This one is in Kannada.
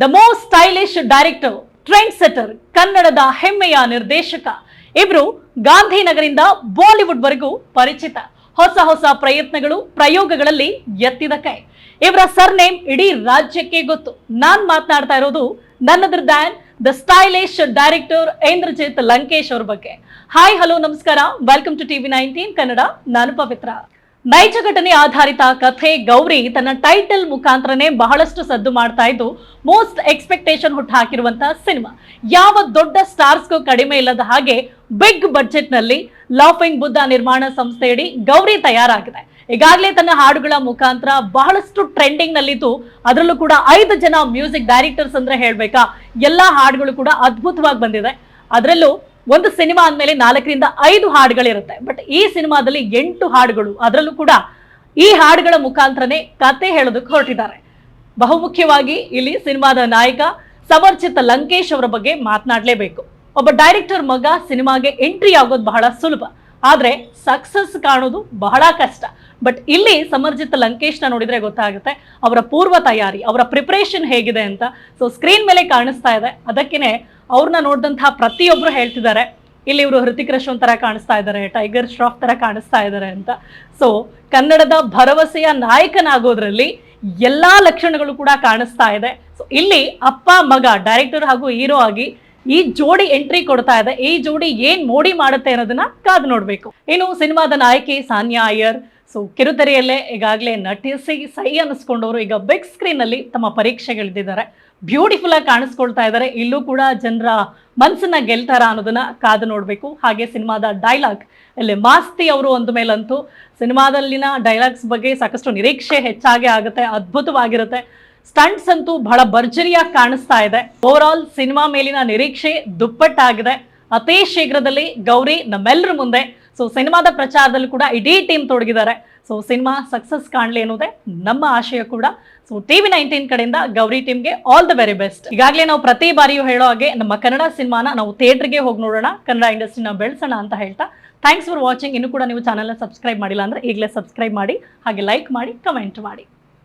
The most stylish director trendsetter ಕನ್ನಡದ ಹೆಮ್ಮೆಯ ನಿರ್ದೇಶಕ. ಇವರು ಗಾಂಧಿನಗರಿಂದ ಬಾಲಿವುಡ್ ವರೆಗೂ ಪರಿಚಿತ. ಹೊಸ ಹೊಸ ಪ್ರಯತ್ನಗಳು, ಪ್ರಯೋಗಗಳಲ್ಲಿ ಎತ್ತಿದ ಕೈ ಇವರ ಸರ್ನೇಮ್ ಇಡೀ ರಾಜ್ಯಕ್ಕೆ ಗೊತ್ತು. ನಾನ್ ಮಾತನಾಡ್ತಾ ಇರೋದು ನನ್ನದ್ರ than the stylish director Indrajit Lankesh ಅವ್ರ ಬಗ್ಗೆ. ಹಾಯ್ ಹಲೋ ನಮಸ್ಕಾರ. Welcome to TV nineteen Kannada ನಾನು ಪವಿತ್ರ. ನೈಜ ಘಟನೆ ಆಧಾರಿತ ಕಥೆ ಗೌರಿ ತನ್ನ ಟೈಟಲ್ ಮುಖಾಂತರನೇ ಬಹಳಷ್ಟು ಸದ್ದು ಮಾಡ್ತಾ ಇದ್ದು ಮೋಸ್ಟ್ ಎಕ್ಸ್ಪೆಕ್ಟೇಷನ್ ಹುಟ್ಟು ಹಾಕಿರುವಂತಹ ಸಿನಿಮಾ. ಯಾವ ದೊಡ್ಡ ಸ್ಟಾರ್ಸ್ಗೂ ಕಡಿಮೆ ಇಲ್ಲದ ಹಾಗೆ ಬಿಗ್ ಬಡ್ಜೆಟ್ನಲ್ಲಿ ಲಾಫಿಂಗ್ ಬುದ್ಧ ನಿರ್ಮಾಣ ಸಂಸ್ಥೆಯಡಿ ಗೌರಿ ತಯಾರಾಗಿದೆ. ಈಗಾಗಲೇ ತನ್ನ ಹಾಡುಗಳ ಮುಖಾಂತರ ಬಹಳಷ್ಟು ಟ್ರೆಂಡಿಂಗ್ ನಲ್ಲಿದ್ದು, ಅದರಲ್ಲೂ ಕೂಡ ಐದು ಜನ ಮ್ಯೂಸಿಕ್ ಡೈರೆಕ್ಟರ್ಸ್ ಅಂದ್ರೆ ಹೇಳ್ಬೇಕಾ, ಎಲ್ಲಾ ಹಾಡುಗಳು ಕೂಡ ಅದ್ಭುತವಾಗಿ ಬಂದಿದೆ. ಅದರಲ್ಲೂ ಒಂದು ಸಿನಿಮಾ ಅಂದಮೇಲೆ ನಾಲ್ಕರಿಂದ ಐದು ಹಾಡುಗಳಿರುತ್ತೆ. ಬಟ್ ಈ ಸಿನಿಮಾದಲ್ಲಿ ಎಂಟು ಹಾಡುಗಳು, ಅದರಲ್ಲೂ ಕೂಡ ಈ ಹಾಡುಗಳ ಮುಖಾಂತರನೇ ಕತೆ ಹೇಳೋದಕ್ಕೆ ಹೊರಟಿದ್ದಾರೆ. ಬಹುಮುಖ್ಯವಾಗಿ ಇಲ್ಲಿ ಸಿನಿಮಾದ ನಾಯಕ ಸಮರ್ಚಿತ ಲಂಕೇಶ್ ಅವರ ಬಗ್ಗೆ ಮಾತನಾಡಲೇಬೇಕು. ಒಬ್ಬ ಡೈರೆಕ್ಟರ್ ಮಗ ಸಿನಿಮಾಗೆ ಎಂಟ್ರಿ ಆಗೋದು ಬಹಳ ಸುಲಭ. ಆದರೆ ಸಕ್ಸಸ್ ಕಾಣೋದು ಬಹಳ ಕಷ್ಟ. ಬಟ್ ಇಲ್ಲಿ ಸಮರ್ಜಿತ್ ಲಂಕೇಶ್ನ ನೋಡಿದರೆ ಗೊತ್ತಾಗುತ್ತೆ, ಅವರ ಪೂರ್ವ ತಯಾರಿ, ಅವರ ಪ್ರಿಪ್ರೇಷನ್ ಹೇಗಿದೆ ಅಂತ. ಸೊ ಸ್ಕ್ರೀನ್ ಮೇಲೆ ಕಾಣಿಸ್ತಾ ಇದೆ. ಅದಕ್ಕೇನೆ ಅವ್ರನ್ನ ನೋಡಿದಂತಹ ಪ್ರತಿಯೊಬ್ರು ಹೇಳ್ತಿದ್ದಾರೆ. ಇಲ್ಲಿ ಇವರು ಹೃತಿಕ್ ರೋಷನ್ ತರ ಕಾಣಿಸ್ತಾ ಇದ್ದಾರೆ, ಟೈಗರ್ ಶ್ರಾಫ್ ತರ ಕಾಣಿಸ್ತಾ ಇದ್ದಾರೆ ಅಂತ. ಸೊ ಕನ್ನಡದ ಭರವಸೆಯ ನಾಯಕನಾಗೋದ್ರಲ್ಲಿ ಎಲ್ಲಾ ಲಕ್ಷಣಗಳು ಕೂಡ ಕಾಣಿಸ್ತಾ ಇದೆ. ಸೊ ಇಲ್ಲಿ ಅಪ್ಪ, ಮಗ ಡೈರೆಕ್ಟರ್ ಹಾಗೂ ಹೀರೋ ಆಗಿ ಈ ಜೋಡಿ ಎಂಟ್ರಿ ಕೊಡ್ತಾ ಇದೆ. ಈ ಜೋಡಿ ಏನ್ ಮೋಡಿ ಮಾಡುತ್ತೆ ಅನ್ನೋದನ್ನ ಕಾದು ನೋಡ್ಬೇಕು. ಇನ್ನು ಸಿನಿಮಾದ ನಾಯಕಿ ಸಾನ್ಯಾ ಅಯ್ಯರ್. ಸೊ ಕಿರುತೆರೆಯಲ್ಲೇ ಈಗಾಗಲೇ ನಟಿಸಿ ಸೈ ಅನ್ನಿಸ್ಕೊಂಡವರು ಈಗ ಬಿಗ್ ಸ್ಕ್ರೀನ್ ಅಲ್ಲಿ ತಮ್ಮ ಪರೀಕ್ಷೆಗಳಿದ್ದಾರೆ ಬ್ಯೂಟಿಫುಲ್ ಆಗಿ ಕಾಣಿಸ್ಕೊಳ್ತಾ ಇದ್ದಾರೆ ಇಲ್ಲೂ ಕೂಡ ಜನರ ಮನಸ್ಸನ್ನ ಗೆಲ್ತಾರ ಅನ್ನೋದನ್ನ ಕಾದು ನೋಡಬೇಕು. ಹಾಗೆ ಸಿನಿಮಾದ ಡೈಲಾಗ್ ಅಲ್ಲಿ ಮಾಸ್ತಿ ಅವರು ಒಂದು ಮೇಲಂತೂ ಸಿನಿಮಾದಲ್ಲಿನ ಡೈಲಾಗ್ಸ್ ಬಗ್ಗೆ ಸಾಕಷ್ಟು ನಿರೀಕ್ಷೆ ಹೆಚ್ಚಾಗೇ ಆಗುತ್ತೆ, ಅದ್ಭುತವಾಗಿರುತ್ತೆ. ಸ್ಟಂಟ್ಸ್ ಅಂತೂ ಬಹಳ ಭರ್ಜರಿಯಾಗಿ ಕಾಣಿಸ್ತಾ ಇದೆ. ಓವರ್ ಆಲ್ ಸಿನಿಮಾ ಮೇಲಿನ ನಿರೀಕ್ಷೆ ದುಪ್ಪಟ್ಟಾಗಿದೆ. ಅತಿ ಶೀಘ್ರದಲ್ಲಿ ಗೌರಿ ನಮ್ಮೆಲ್ಲರ ಮುಂದೆ ಸೊ ಸಿನಿಮಾದ ಪ್ರಚಾರದಲ್ಲೂ ಕೂಡ ಇಡೀ ಟೀಮ್ ತೊಡಗಿದ್ದಾರೆ. ಸೊ ಸಿನಿಮಾ ಸಕ್ಸಸ್ ಕಾಣಲಿ ಅನ್ನೋದೇ ನಮ್ಮ ಆಶಯ ಕೂಡ. ಸೊ ಟಿವಿ ನೈನ್ಟೀನ್ ಕಡೆಯಿಂದ ಗೌರಿ ಟೀಮ್ಗೆ ಆಲ್ ದ ವೆರಿ ಬೆಸ್ಟ್ ಈಗಾಗಲೇ ನಾವು ಪ್ರತಿ ಬಾರಿಯೂ ಹೇಳೋ ಹಾಗೆ ನಮ್ಮ ಕನ್ನಡ ಸಿನಿಮಾನ ನಾವು ಥಿಯೇಟ್ರಿಗೆ ಹೋಗಿ ನೋಡೋಣ. ಕನ್ನಡ ಇಂಡಸ್ಟ್ರಿನ ಬೆಳೆಸೋಣ ಅಂತ ಹೇಳ್ತಾ. ಥ್ಯಾಂಕ್ಸ್ ಫಾರ್ ವಾಚಿಂಗ್ ಇನ್ನೂ ಕೂಡ ನೀವು ಚಾನಲ್ನ ಸಬ್ಸ್ಕ್ರೈಬ್ ಮಾಡಿಲ್ಲ ಅಂದರೆ ಈಗಲೇ ಸಬ್ಸ್ಕ್ರೈಬ್ ಮಾಡಿ. ಹಾಗೆ ಲೈಕ್ ಮಾಡಿ ಕಮೆಂಟ್ ಮಾಡಿ.